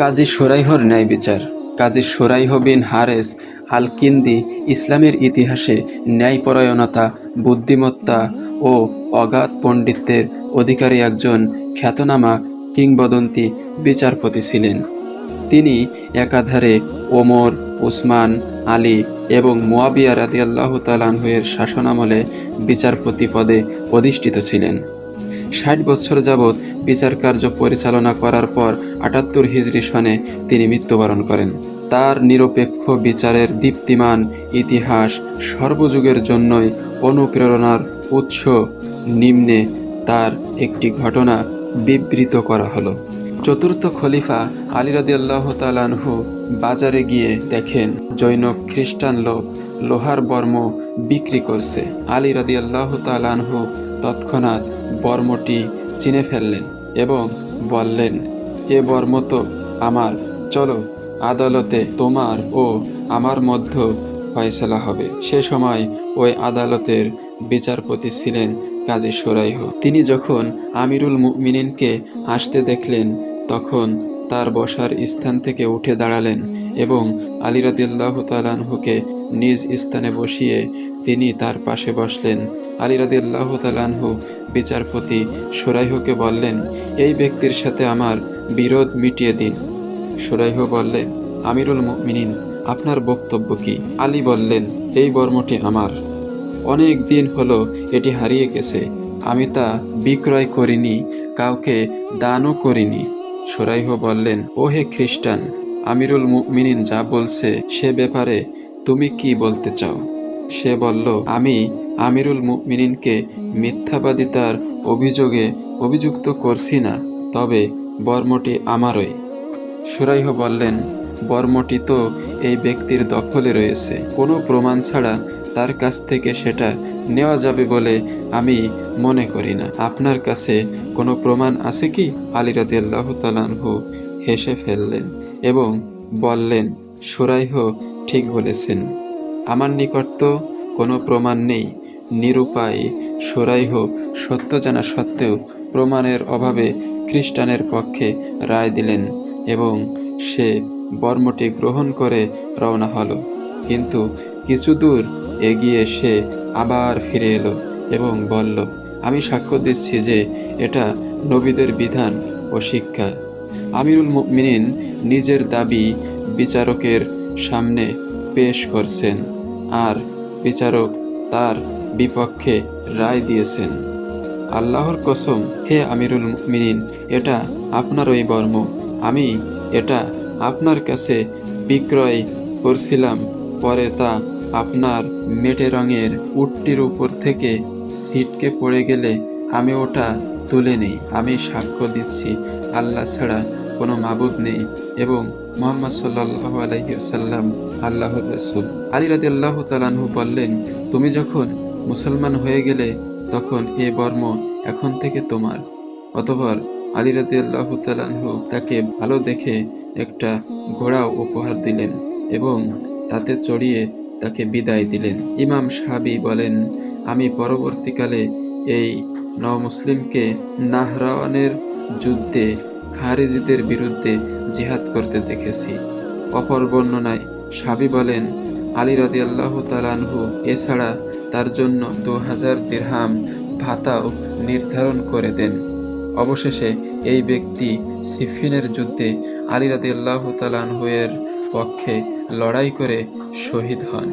কাজী সোরাইহর ন্যায় বিচার। কাজী সোরাইহ বিন হারেস আল কিন্দি ইসলামের ইতিহাসে ন্যায়পরায়ণতা, বুদ্ধিমত্তা ও অগাধ পণ্ডিত্যের অধিকারী একজন খ্যাতনামা কিংবদন্তি বিচারপতি ছিলেন। তিনি একাধারে ওমর, উসমান, আলী এবং মোয়াবিয়া রাদিয়াল্লাহ তালানহুয়ের শাসনামলে বিচারপতি পদে অধিষ্ঠিত ছিলেন। ষাট বছর যাবৎ বিচার কার্য পরিচালনা করার পর আটাত্তর হিজরি সনে তিনি মৃত্যুবরণ করেন। তার নিরপেক্ষ বিচারের দীপ্তিমান ইতিহাস সর্বযুগের জন্যই অনুপ্রেরণার উৎস। নিম্নে তার একটি ঘটনা বিবৃত করা হলো। চতুর্থ খলিফা আলী রাদিয়াল্লাহ তালানহু বাজারে গিয়ে দেখেন জৈন খ্রিস্টান লোক লোহার বর্ম বিক্রি করছে। আলী রাদিয়াল্লাহ তালানহু তৎক্ষণাৎ বর্মটি চিনে ফেললেন এবং বললেন, এ বর্ম তো আমার। চলো, আদালতে তোমার ও আমার মধ্য ফয়সলা হবে। সে সময় ওই আদালতের বিচারপতি ছিলেন কাজী সোরাইহ। তিনি যখন আমিরুল মুমিনিনকে আসতে দেখলেন, তখন তার বসার স্থান থেকে উঠে দাঁড়ালেন এবং আলী রাদিয়াল্লাহু তালানহুকে নিজ স্থানে বসিয়ে তিনি তার পাশে বসলেন। আলী রাদিয়াল্লাহু তালানহু বিচারপতি সুরাইহকে বললেন, এই ব্যক্তির সাথে আমার বিরোধ মিটিয়ে দিন। সুরাইহ বললেন আমিরুল মুমিনিন, আপনার বক্তব্য কি? আলী বললেন, এই বর্মটি আমার। অনেক দিন হলো এটি হারিয়ে গেছে। আমি তা বিক্রয় করিনি, কাউকে দানও করিনি। সুরাইহ বললেন ও হে খ্রিস্টান, আমিরুল মুমিনিন যা বলছে সে ব্যাপারে তুমি কি বলতে চাও? সে বলল, আমি আমিরুল মুমিনিনকে মিথ্যাবাদিতার অভিযোগে অভিযুক্ত করছি না, তবে বর্মটি আমারই। সুরাইহ বললেন, বর্মটি তো এই ব্যক্তির দখলে রয়েছে। কোনো প্রমাণ ছাড়া তার কাছ থেকে সেটা নেওয়া যাবে বলে আমি মনে করি না। আপনার কাছে কোনো প্রমাণ আছে কি? আলী রাদিয়াল্লাহু তালানহু হেসে ফেললেন এবং বললেন, সুরাইহ ঠিক বলেছেন। আমার নিকট তো কোনো প্রমাণ নেই। নিরুপায় সুরাইহ সত্য জানা সত্ত্বেও প্রমাণের অভাবে খ্রিস্টানের পক্ষে রায় দিলেন এবং সে বর্মটি গ্রহণ করে রওনা হলো। কিন্তু কিছু দূর এগিয়ে সে আবার ফিরে এলো এবং বলল, আমি সাক্ষ্য দিচ্ছি যে এটা নবীদের বিধান ও শিক্ষা। আমিরুল মিনিন নিজের দাবি বিচারকের সামনে পেশ করছেন আর বিচারক তার বিপক্ষে রায় দিয়েছেন। আল্লাহর কসম, হে আমিরুল মিনিন এটা আপনার ওই বর্ম। আমি এটা আপনার কাছে বিক্রয় করছিলাম, পরে তা আপনার মেটে রঙের উটটির উপর থেকে ছিটকে পড়ে গেলে আমি ওটা তুলে নিই। আমি সাক্ষ্য দিচ্ছি, আল্লাহ ছাড়া কোনো মাবুদ নেই এবং মোহাম্মদ সাল্লাহ আলহিসাল্লাম আল্লাহর রসুল। আলী রাদি আল্লাহ তালানহু বললেন, তুমি যখন মুসলমান হয়ে গেলে, তখন এ বর্ম এখন থেকে তোমার। অতঃপর আলী রাদি আল্লাহ তালানহু তাকে ভালো দেখে একটা ঘোড়াও উপহার দিলেন এবং তাতে চড়িয়ে তাকে বিদায় দিলেন। ইমাম সাহাবি বলেন, আমি পরবর্তীকালে এই নমুসলিমকে নাহরাওয়ানের যুদ্ধে, খারিজিদের বিরুদ্ধে জিহাদ করতে দেখেছি। অপর বর্ণনায় সাবি বলেন, আলী রদি আল্লাহ তালানহু এছাড়া তার জন্য দু হাজার দিরহাম ভাতাও নির্ধারণ করে দেন। অবশেষে এই ব্যক্তি সিফিনের যুদ্ধে আলী তালানহু এর পক্ষে লড়াই করে শহীদ হন।